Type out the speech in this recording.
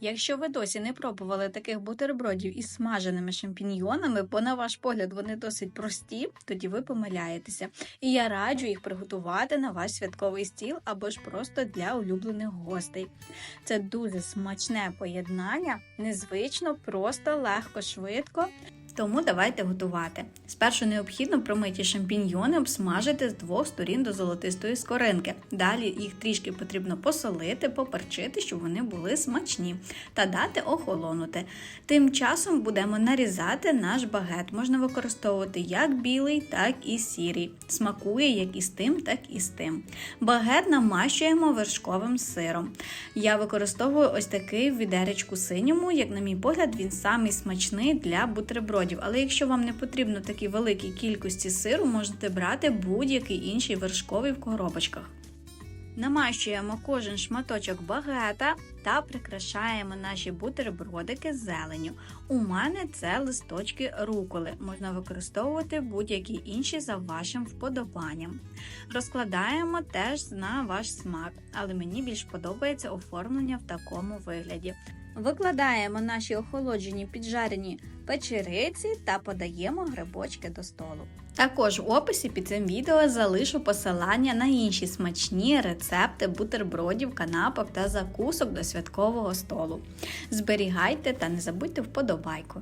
Якщо ви досі не пробували таких бутербродів із смаженими шампіньйонами, бо на ваш погляд вони досить прості, тоді ви помиляєтеся. І я раджу їх приготувати на ваш святковий стіл або ж просто для улюблених гостей. Це дуже смачне поєднання, незвично, просто, легко, швидко. Тому давайте готувати. Спершу необхідно промиті шампіньйони обсмажити з двох сторін до золотистої скоринки. Далі їх трішки потрібно посолити, поперчити, щоб вони були смачні, та дати охолонути. Тим часом будемо нарізати наш багет. Можна використовувати як білий, так і сірий. Смакує як і з тим, так і з тим. Багет намащуємо вершковим сиром. Я використовую ось такий відеречку синьому, як на мій погляд, він самий смачний для бутербродів. Але якщо вам не потрібно такій великій кількості сиру, можете брати будь-який інший вершковий в коробочках. Намащуємо кожен шматочок багета та прикрашаємо наші бутербродики зеленню. У мене це листочки руколи. Можна використовувати будь-які інші за вашим вподобанням. Розкладаємо теж на ваш смак, але мені більш подобається оформлення в такому вигляді. Викладаємо наші охолоджені піджарені печериці та подаємо грибочки до столу. Також в описі під цим відео залишу посилання на інші смачні рецепти бутербродів, канапок та закусок до святкового столу. Зберігайте та не забудьте вподобайку.